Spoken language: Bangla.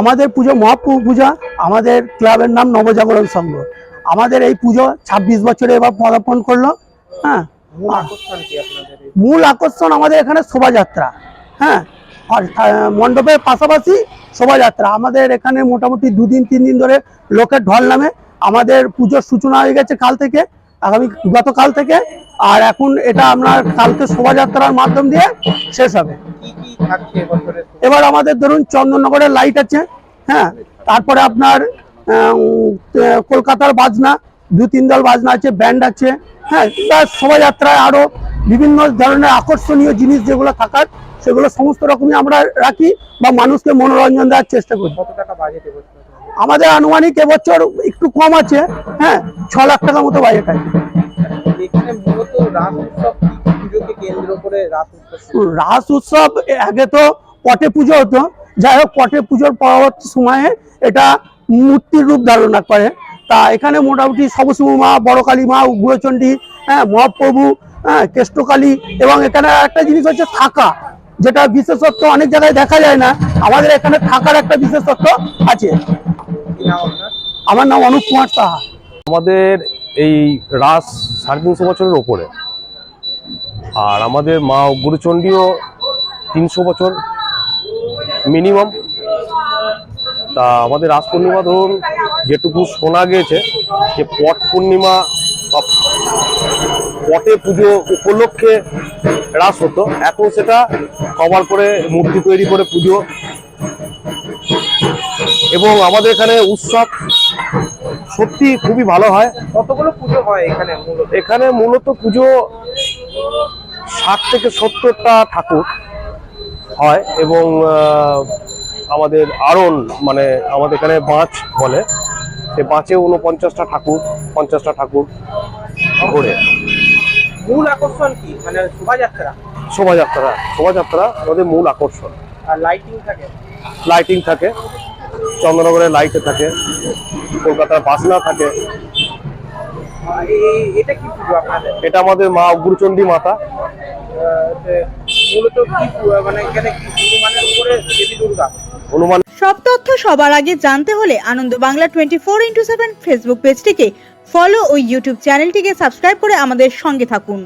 আমাদের পুজো মহাপ্রভু পূজা আমাদের ক্লাবের নাম নবজাগরণ সংঘ। আমাদের এই পুজো ছাব্বিশ বছরে এবার পদার্পণ করল হ্যাঁ? মূল আকর্ষণ আমাদের এখানে শোভাযাত্রা হ্যাঁ? আর মণ্ডপের পাশাপাশি শোভাযাত্রা। আমাদের এখানে মোটামুটি দুদিন তিন দিন ধরে লোকের ঢল নামে আমাদের পুজোর সূচনা হয়ে গেছে কাল থেকে আগামী গতকাল থেকে। আর এখন এটা আপনার কালকে শোভাযাত্রার মাধ্যম দিয়ে শেষ হবে। এবার আমাদের ধরুন চন্দননগরের লাইট আছে হ্যাঁ? তারপরে আপনার কলকাতার বাজনা দু তিন দল বাজনা আছে ব্যান্ড আছে হ্যাঁ? শোভাযাত্রায় আরও বিভিন্ন ধরনের আকর্ষণীয় জিনিস যেগুলো থাকার সেগুলো সমস্ত রকমই আমরা রাখি বা মানুষকে মনোরঞ্জন দেওয়ার চেষ্টা করি। টাকা? আমাদের আনুমানিক এবছর একটু কম আছে হ্যাঁ? ছ লাখ টাকার মতো বাজেট আছে। কেন্দ্র করে রাস উৎসব রাস উৎসব আগে তো পটে পুজো হতো। যাই হোক পটে পুজোর পরবর্তী সময়ে এটা মূর্তির রূপ ধারণা করে। তা এখানে মোটামুটি সবসমু মা বড় কালী মা উগ্রচণ্ডী হ্যাঁ মহাপ্রভু হ্যাঁ কেষ্টকালী এবং এখানে একটা জিনিস হচ্ছে থাকা যেটা বিশেষত্ব অনেক জায়গায় দেখা যায় না। আমাদের এখানে থাকার একটা বিশেষত্ব আছে। আমার নাম অনুপ কুমার সাহা। আমাদের এই রাস সাড়ে তিনশো বছরের ওপরে। আর আমাদের মা গুরুচণ্ডীও তিনশো বছর মিনিমাম। তা আমাদের রাস পূর্ণিমা ধরুন যেটুকু শোনা গিয়েছে যে পট পূর্ণিমা বা পটে পুজো উপলক্ষে রাস হতো এখন সেটা কভার করে মূর্তি তৈরি করে পুজো। এবং আমাদের এখানে উৎসব সত্যি খুবই ভালো হয়। কতগুলো পুজো হয় এখানে এখানে মূলত পুজো ষাট থেকে সত্তরটা ঠাকুর হয় এবং আমাদের আরন মানে আমাদের এখানে বাঁচ বলে সে বাঁচে উনপঞ্চাশটা ঠাকুর পঞ্চাশটা ঠাকুর ঘোরে। মূল আকর্ষণ কি? মানে শোভাযাত্রা? শোভাযাত্রা শোভাযাত্রা আমাদের মূল আকর্ষণ। আর লাইটিং থাকে? লাইটিং থাকে চন্দ্রনগরের লাইটে থাকে কলকাতার বাসনা থাকে এটা কি পুজো আপনাদের? এটা আমাদের মা অগ্রচণ্ডী মাতা। মূলত কি মানে এখানে কি হনুমানের উপরে দেবী দুর্গা? হনুমান সব তথ্য সবার আগে জানতে হলে Ananda Bangla twenty four into seven Facebook পেজটিকে ফলো ও ইউটিউব চ্যানেলটিকে সাবস্ক্রাইব করে আমাদের সঙ্গে থাকুন।